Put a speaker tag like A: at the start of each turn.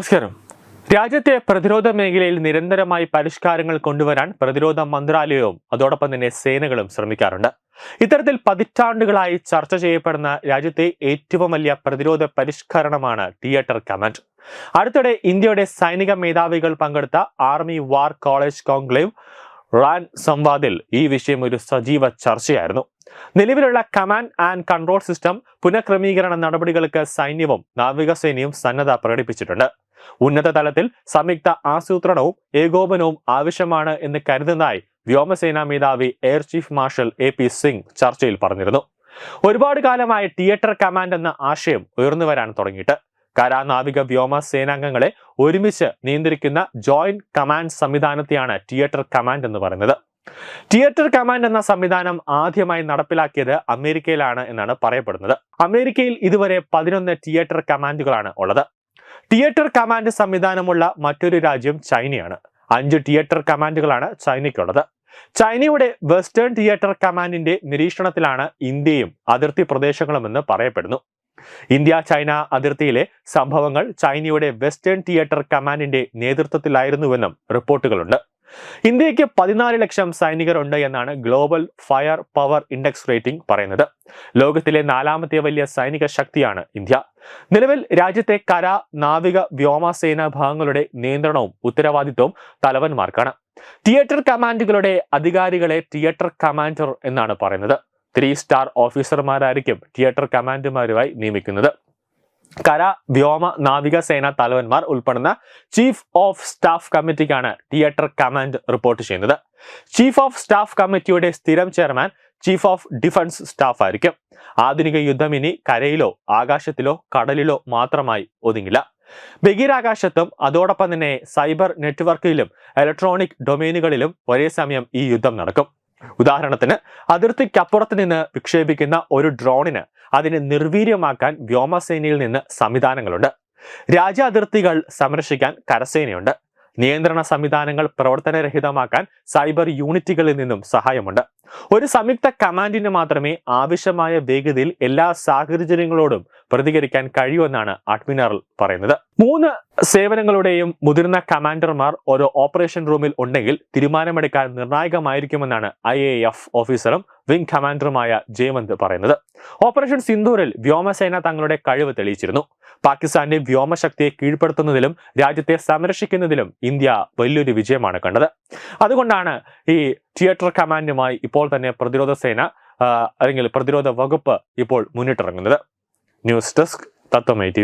A: നമസ്കാരം. രാജ്യത്തെ പ്രതിരോധ മേഖലയിൽ നിരന്തരമായി പരിഷ്കാരങ്ങൾ കൊണ്ടുവരാൻ പ്രതിരോധ മന്ത്രാലയവും അതോടൊപ്പം തന്നെ സേനകളും ശ്രമിക്കാറുണ്ട്. ഇത്തരത്തിൽ പതിറ്റാണ്ടുകളായി ചർച്ച ചെയ്യപ്പെടുന്ന രാജ്യത്തെ ഏറ്റവും വലിയ പ്രതിരോധ പരിഷ്കരണമാണ് തിയേറ്റർ കമാൻഡ്. അടുത്തിടെ ഇന്ത്യയുടെ സൈനിക മേധാവികൾ പങ്കെടുത്ത army war college conclave Ran സംവാദിൽ ഈ വിഷയം ഒരു സജീവ ചർച്ചയായിരുന്നു. നിലവിലുള്ള കമാൻഡ് ആൻഡ് കൺട്രോൾ സിസ്റ്റം പുനഃക്രമീകരണ നടപടികൾക്ക് സൈന്യവും നാവികസേനയും സന്നദ്ധ പ്രകടിപ്പിച്ചിട്ടുണ്ട്. ഉന്നത തലത്തിൽ സംയുക്ത ആസൂത്രണവും ഏകോപനവും ആവശ്യമാണ് എന്ന് കരുതുന്നതായി വ്യോമസേനാ മേധാവി air chief marshal A P Singh ചർച്ചയിൽ പറഞ്ഞിരുന്നു. ഒരുപാട് കാലമായി തിയേറ്റർ കമാൻഡ് എന്ന ആശയം ഉയർന്നു വരാൻ തുടങ്ങിയിട്ട്. കരാനാവിക വ്യോമ സേനാംഗങ്ങളെ ഒരുമിച്ച് നിയന്ത്രിക്കുന്ന ജോയിന്റ് കമാൻഡ് സംവിധാനത്തെയാണ് തിയേറ്റർ കമാൻഡ് എന്ന് പറയുന്നത്. തിയേറ്റർ കമാൻഡ് എന്ന സംവിധാനം ആദ്യമായി നടപ്പിലാക്കിയത് അമേരിക്കയിലാണ് എന്നാണ് പറയപ്പെടുന്നത്. അമേരിക്കയിൽ ഇതുവരെ പതിനൊന്ന് തിയേറ്റർ കമാൻഡുകളാണ് ഉള്ളത്. തിയേറ്റർ കമാൻഡ് സംവിധാനമുള്ള മറ്റൊരു രാജ്യം ചൈനയാണ്. അഞ്ച് തിയേറ്റർ കമാൻഡുകളാണ് ചൈനയ്ക്കുള്ളത്. ചൈനയുടെ വെസ്റ്റേൺ തിയേറ്റർ കമാൻഡിന്റെ നിരീക്ഷണത്തിലാണ് ഇന്ത്യയും അതിർത്തി പ്രദേശങ്ങളുമെന്ന് പറയപ്പെടുന്നു. ഇന്ത്യ ചൈന അതിർത്തിയിലെ സംഭവങ്ങൾ ചൈനയുടെ വെസ്റ്റേൺ തിയേറ്റർ കമാൻഡിന്റെ നേതൃത്വത്തിലായിരുന്നുവെന്നും റിപ്പോർട്ടുകളുണ്ട്. ഇന്ത്യയ്ക്ക് പതിനാല് ലക്ഷം സൈനികരുണ്ട് എന്നാണ് global fire power index rating പറയുന്നത്. ലോകത്തിലെ നാലാമത്തെ വലിയ സൈനിക ശക്തിയാണ് ഇന്ത്യ. നിലവിൽ രാജ്യത്തെ കര നാവിക വ്യോമസേന ഭാഗങ്ങളുടെ നിയന്ത്രണവും ഉത്തരവാദിത്വവും തലവന്മാർക്കാണ്. തിയേറ്റർ കമാൻഡുകളുടെ അധികാരികളെ തിയേറ്റർ കമാൻഡർ എന്നാണ് പറയുന്നത്. ത്രീ സ്റ്റാർ ഓഫീസർമാരായിരിക്കും തിയേറ്റർ കമാൻഡർമാരുമായി നിയമിക്കുന്നത്. കര വ്യോമ നാവിക സേനാ തലവന്മാർ ഉൾപ്പെടുന്ന ചീഫ് ഓഫ് സ്റ്റാഫ് കമ്മിറ്റിക്കാണ് തിയേറ്റർ കമാൻഡ് റിപ്പോർട്ട് ചെയ്യുന്നത്. ചീഫ് ഓഫ് സ്റ്റാഫ് കമ്മിറ്റിയുടെ സ്ഥിരം chairman chief of defence staff ആയിരിക്കും. ആധുനിക യുദ്ധം ഇനി കരയിലോ ആകാശത്തിലോ കടലിലോ മാത്രമായി ഒതുങ്ങില്ല. ബഹിരാകാശത്തും അതോടൊപ്പം തന്നെ സൈബർ നെറ്റ്വർക്കിലും ഇലക്ട്രോണിക് ഡൊമൈനുകളിലും ഒരേ സമയം ഈ യുദ്ധം നടക്കും. ഉദാഹരണത്തിന് അതിർത്തിക്കപ്പുറത്ത് നിന്ന് വിക്ഷേപിക്കുന്ന ഒരു ഡ്രോണിന് അതിനെ നിർവീര്യമാക്കാൻ വ്യോമസേനയിൽ നിന്ന് സംവിധാനങ്ങളുണ്ട്. രാജ്യാതിർത്തികൾ സംരക്ഷിക്കാൻ കരസേനയുണ്ട്. നിയന്ത്രണ സംവിധാനങ്ങൾ പ്രവർത്തനരഹിതമാക്കാൻ സൈബർ യൂണിറ്റുകളിൽ നിന്നും സഹായമുണ്ട്. ഒരു സംയുക്ത കമാൻഡിന് മാത്രമേ ആവശ്യമായ വേഗതയിൽ എല്ലാ സാഹചര്യങ്ങളോടും പ്രതികരിക്കാൻ കഴിയൂ എന്നാണ് അഡ്മിനറൽ പറയുന്നത്. മൂന്ന് സേവനങ്ങളുടെയും മുതിർന്ന കമാൻഡർമാർ ഓരോ ഓപ്പറേഷൻ റൂമിൽ ഉണ്ടെങ്കിൽ തീരുമാനമെടുക്കാൻ നിർണായകമായിരിക്കുമെന്നാണ് ഐ എഫ് ഓഫീസറും വിംഗ് കമാൻഡറുമായ ജയവന്ത് പറയുന്നത്. ഓപ്പറേഷൻ സിന്ദൂരിൽ വ്യോമസേന തങ്ങളുടെ കഴിവ് തെളിയിച്ചിരുന്നു. പാകിസ്ഥാന്റെ വ്യോമശക്തിയെ കീഴ്പ്പെടുത്തുന്നതിലും രാജ്യത്തെ സംരക്ഷിക്കുന്നതിലും ഇന്ത്യ വലിയൊരു വിജയമാണ് കണ്ടത്. അതുകൊണ്ടാണ് ഈ തിയേറ്റർ കമാൻഡുമായി ഇപ്പോൾ തന്നെ പ്രതിരോധ സേന അല്ലെങ്കിൽ പ്രതിരോധ വകുപ്പ് ഇപ്പോൾ മുന്നിട്ടിറങ്ങുന്നത്. News desk Tatvamayi T